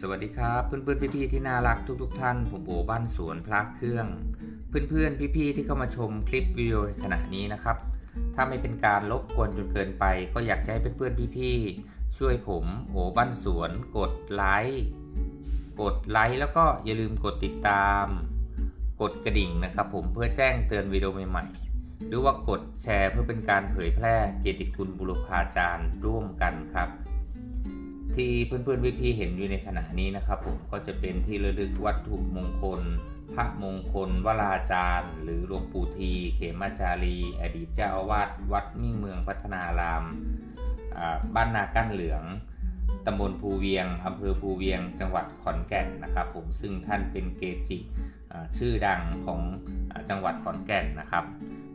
สวัสดีครับ เพื่อนๆพี่ๆที่น่ารักทุกๆทท่าน ผมโอบ้านสวนพระเครื่อง เพื่อนๆพี่ๆที่เข้ามาชมคลิปวิดีโอขณะนี้นะครับ ถ้าไม่เป็นการรบกวนจนเกินไป ก็อยากจะให้เพื่อนๆพี่ๆช่วยผมโอบ้านสวน กดไลค์กดไลค์แล้วก็อย่าลืมกดติดตาม กดกระดิ่งนะครับ ผมเพื่อแจ้งเตือนวิดีโอใหม่ๆ หรือว่ากดแชร์เพื่อเป็นการเผยแพร่เกียรติคุณบุรพาจารย์ร่วมกันครับ ที่เพื่อนๆพี่ๆเห็นอยู่ในขณะนี้นะครับผมก็จะเป็นที่ระลึกวัตถุมงคล พระมงคล วราจารย์ หรือหลวงปู่ทีเขมาจารี อดีตเจ้าอาวาสวัดมิ่งเมืองพัฒนารามบ้านนากั้นเหลืองตำบลภูเวียงอำเภอภูเวียง จังหวัดขอนแก่นนะครับผมซึ่งท่านเป็นเกจิชื่อดังของจังหวัดขอนแก่นนะครับ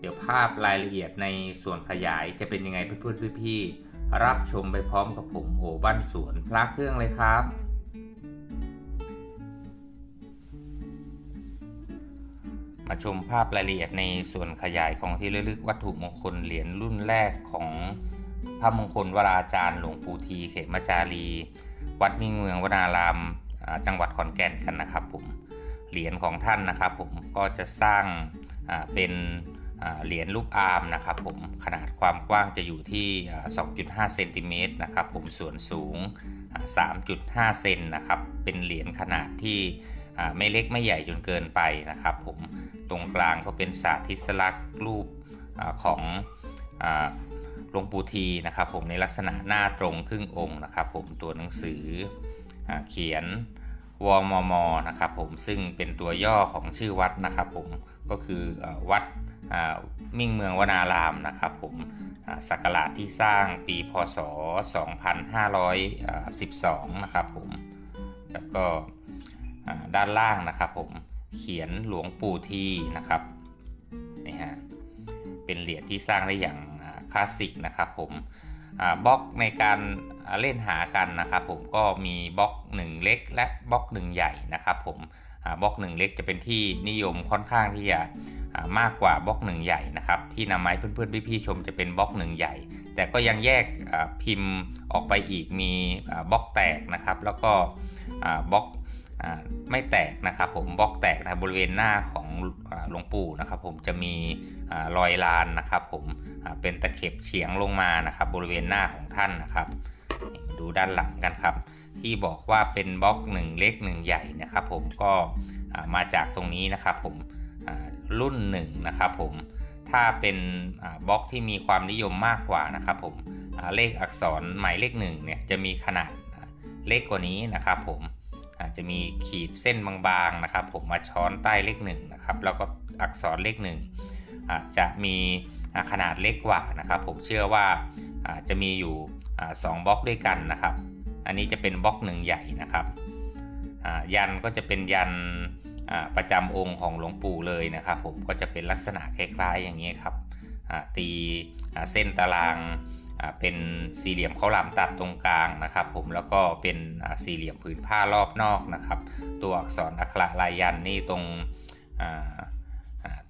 เดี๋ยวภาพรายละเอียดในส่วนขยายจะเป็นยังไงเพื่อนๆพี่ๆรับชมไปพร้อมกับผมโหบ้านสวนพระเครื่องเลยครับมาชมภาพรายละเอียดในส่วนขยายของที่ระลึกวัตถุมงคลเหรียญรุ่นแรกของพระมงคลวราจารย์หลวงปู่ทีเขมจารี วัดมิ่งเมืองวนาราม จังหวัดขอนแก่นกันนะครับผมเหรียญของท่านนะครับผมก็จะสร้างเป็น เหรียญรูปอาร์มนะครับผมขนาดความกว้างจะอยู่ที่อ่า2.5 เซนติเมตรนะครับผมส่วนสูง 3.5 เซนนะครับเป็นเหรียญขนาดที่ไม่เล็กไม่ใหญ่จนเกินไปนะครับผมตรงกลางก็เป็นสาธิสลักษ์รูปอของหลวงปู่ทีนะครับผมในลักษณะหน้าตรงครึ่งองค์นะครับผมตัวหนังสืออเขียนวมมนะครับผมซึ่งเป็นตัวย่อของชื่อวัดนะครับผมก็คืออวัด มิ่งเมืองวนารามนะครับผมสักราชที่สร้างปีพศ 2512 นะครับผม แล้วก็ด้านล่างนะครับผมเขียนหลวงปู่ที่นะครับนี่ฮะเป็นเหรียญที่สร้างได้อย่างคลาสสิกนะครับผม บล็อกในการเล่นหากันนะครับผมก็มีบล็อก 1 เล็กและบล็อก 1 ใหญ่นะครับผมบล็อก 1 เล็กจะเป็นที่นิยมค่อนข้างที่จะมากกว่าบล็อกหนึ่งใหญ่นะครับที่นำมาให้เพื่อนๆพี่ๆชมจะเป็นบล็อกหนึ่งใหญ่ แต่ก็ยังแยกพิมพ์ออกไปอีกมีบล็อกแตกนะครับแล้วก็บล็อก ไม่แตกนะครับผมบล็อกแตกนะบริเวณหน้าของหลวงปู่นะครับผมจะมีรอยลานนะครับผมเป็นตะเข็บเฉียงลงมานะครับ บริเวณหน้าของท่านนะครับ ดูด้านหลังกันครับ ที่บอกว่าเป็นบล็อกหนึ่งเล็กหนึ่งใหญ่นะครับ ผมก็มาจากตรงนี้นะครับผมรุ่นหนึ่งนะครับผมถ้าเป็นบล็อกที่มีความนิยมมากกว่านะครับผมเลขอักษรหมายเลขหนึ่งเนี่ยจะมีขนาดเล็กกว่านี้นะครับผม จจะมีขีดเส้นบางๆนะครับ ผมมาช้อนใต้เลขหนึ่งนะครับแล้วก็อักษรเลขหนึ่งอาจจะมีขนาดเล็กกว่านะครับ ผมเชื่อว่าจะมีอยู่อ่าสองบล็อกด้วยกันนะครับ อันนี้จะเป็นบล็อกหนึ่งใหญ่นะครับยันก็จะเป็นยันประจำองค์ของหลวงปู่เลยนะครับ ผมก็จะเป็นลักษณะคล้ายๆอย่างนี้ครับตีเส้นตาราง เป็นสี่เหลี่ยมข้าวหลามตัดตรงกลางนะครับ ผมแล้วก็เป็นสี่เหลี่ยมผืนผ้ารอบนอกนะครับ ตัวอักษรอักขระลายยันนี่ตรง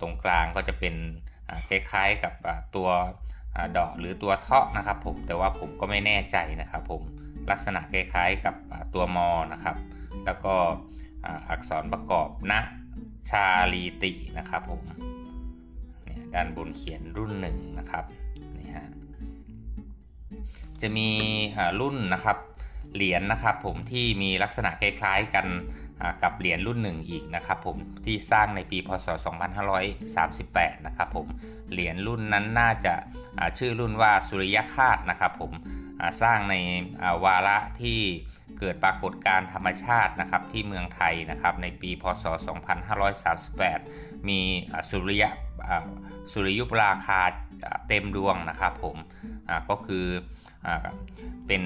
ตรงกลางก็จะเป็นคล้ายๆกับตัวดอกหรือตัวเทาะนะครับ ผมแต่ว่าผมก็ไม่แน่ใจนะครับ ผมลักษณะคล้ายๆกับตัวมอนะครับ แล้วก็อักษรประกอบณชาลีตินะครับ ผมด้านบนเขียนรุ่นหนึ่งนะครับ จะมีรุ่นนะครับเหรียญนะครับผมที่มีลักษณะคล้ายๆกันกับเหรียญรุ่นหนึ่งอีกนะครับผมที่สร้างในปีพศ 2538 นะครับผมเหรียญรุ่นนั้นน่าจะชื่อรุ่นว่าสุริยคาตนะครับผมสร้างในวาระที่เกิดปรากฏการธรรมชาตินะครับที่เมืองไทยนะครับในปีพศ 2538 มีอ่าสุริยสุริยุปราคาเต็มดวงนะครับผมก็คือ เป็น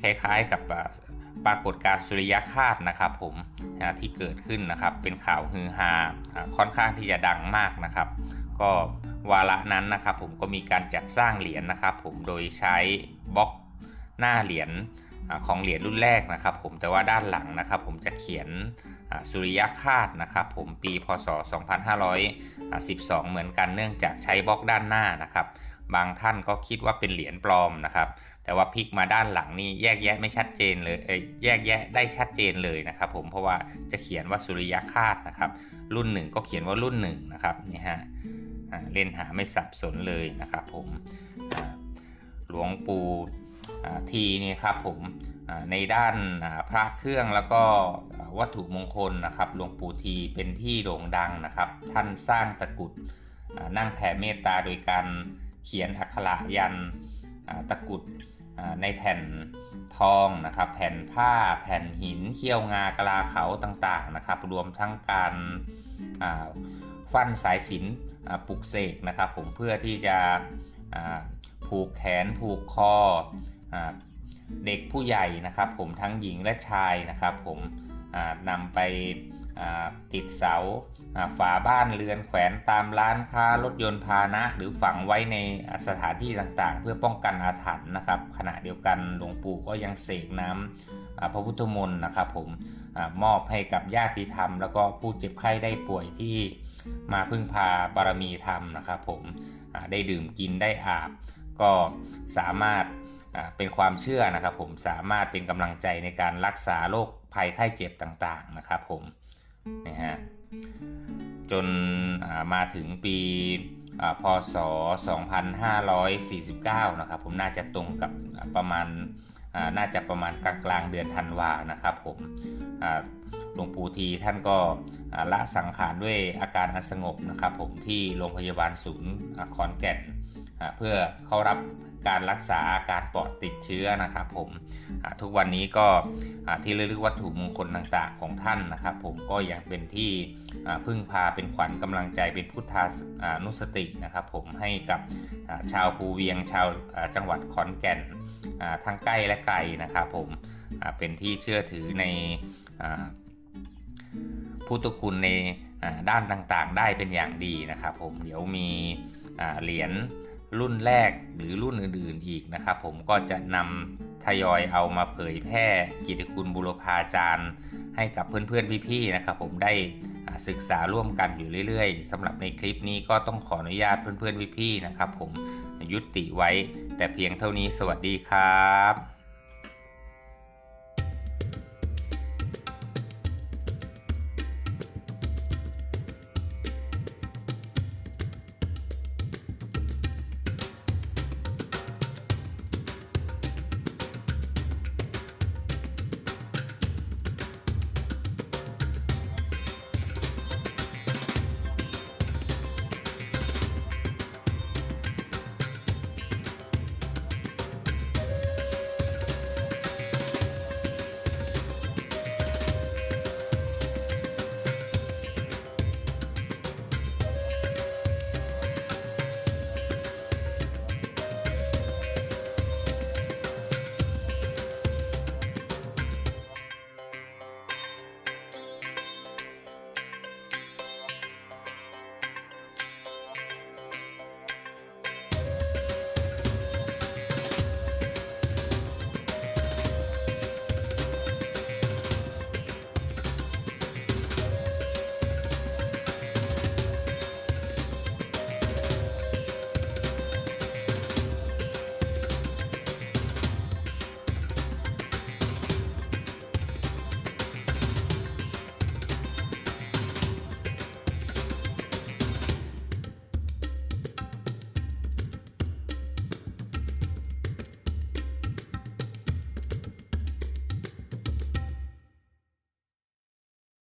คล้ายๆกับปรากฏการณ์สุริยคาตนะครับผมที่เกิดขึ้นนะครับ เป็นข่าวฮือฮาค่อนข้างที่จะดังมากนะครับ ก็วาระนั้นนะครับ ผมก็มีการจัดสร้างเหรียญนะครับ ผมโดยใช้บล็อกหน้าเหรียญของเหรียญรุ่นแรกนะครับ ผมแต่ว่าด้านหลังนะครับ ผมจะเขียนสุริยคาตนะครับ ผมปีพศ 2512 เหมือนกันเนื่องจากใช้บล็อกด้านหน้านะครับ บางท่านก็คิดว่าเป็นเหรียญปลอมนะครับ แต่ว่าพลิกมาด้านหลังนี่แยกแยะไม่ชัดเจนเลยเแยกแยะได้ชัดเจนเลยนะครับ ผมเพราะว่าจะเขียนว่าสุริยคาตนะครับ รุ่นหนึ่งก็เขียนว่ารุ่นหนึ่งนะครับนี่ฮะเล่นหาไม่สับสนเลยนะครับ ผมหลวงปู่ทีนี่ครับผมในด้านพระเครื่องแล้วก็วัตถุมงคลนะครับหลวงปู่ทีเป็นที่โด่งดังนะครับ ท่านสร้างตะกุดนั่งแผ่เมตตาโดยการ เขียนอักขระยันตะกุดในแผ่นทองนะครับ แผ่นผ้าแผ่นหินเขี้ยวงากลาเขาต่างๆนะครับ รวมทั้งการฟันสายสินปลุกเสกนะครับ ผมเพื่อที่จะผูกแขนผูกคออเด็กผู้ใหญ่นะครับ ผมทั้งหญิงและชายนะครับ ผมนำไป ติดเสาฝาบ้านเรือนแขวนตามร้านค้ารถยนต์พาหนะ หรือฝังไว้ในสถานที่ต่างๆ เพื่อป้องกันอาถรรพ์นะครับ ขณะเดียวกันหลวงปู่ก็ยังเสกน้ำอ่าพระพุทธมนต์นะครับผมอมอบให้กับญาติธรรม แล้วก็ผู้เจ็บไข้ได้ป่วยที่มาพึ่งพาบารมีธรรมนะครับผมได้ดื่มกินได้อาบ ก็สามารถเป็นความเชื่อนะครับผมสามารถเป็นกำลังใจในการรักษาโรคภัยไข้เจ็บต่างๆนะครับผม นะฮะจนมาถึงปีพศ 2549 นะครับผมน่าจะตรงกับประมาณน่าจะประมาณกลางกลางเดือนธันวานะครับผมหลวงปู่ทีท่านก็ละสังขารด้วยอาการอันสงบนะครับผมที่โรงพยาบาลศูนย์ขอนแก่นเพื่อเข้ารับ การรักษาอาการปอดติดเชื้อนะครับผมทุกวันนี้ก็ที่ระลึกวัตถุมงคลต่างๆของท่านนะครับ ผมก็ยังเป็นที่พึ่งพาเป็นขวัญกำลังใจเป็นพุทธานุสตินะครับ ผมให้กับชาวภูเวียงชาวจังหวัดขอนแก่นทั้งใกล้และไกลนะครับ ผมเป็นที่เชื่อถือในอพุทธคุณในด้านต่างๆ ได้เป็นอย่างดีนะครับ ผมเดี๋ยวมีเหรียญ รุ่นแรกหรือรุ่นอื่นๆอีกนะครับ ผมก็จะนำทยอยเอามาเผยแพร่กิตคุณบุรพาจารย์ ให้กับเพื่อนๆพี่ๆนะครับ ผมได้ศึกษาร่วมกันอยู่เรื่อยๆสำหรับในคลิปนี้ก็ต้องขออนุญาตเพื่อนๆพี่ๆนะครับ ผมยุติไว้ แต่เพียงเท่านี้สวัสดีครับ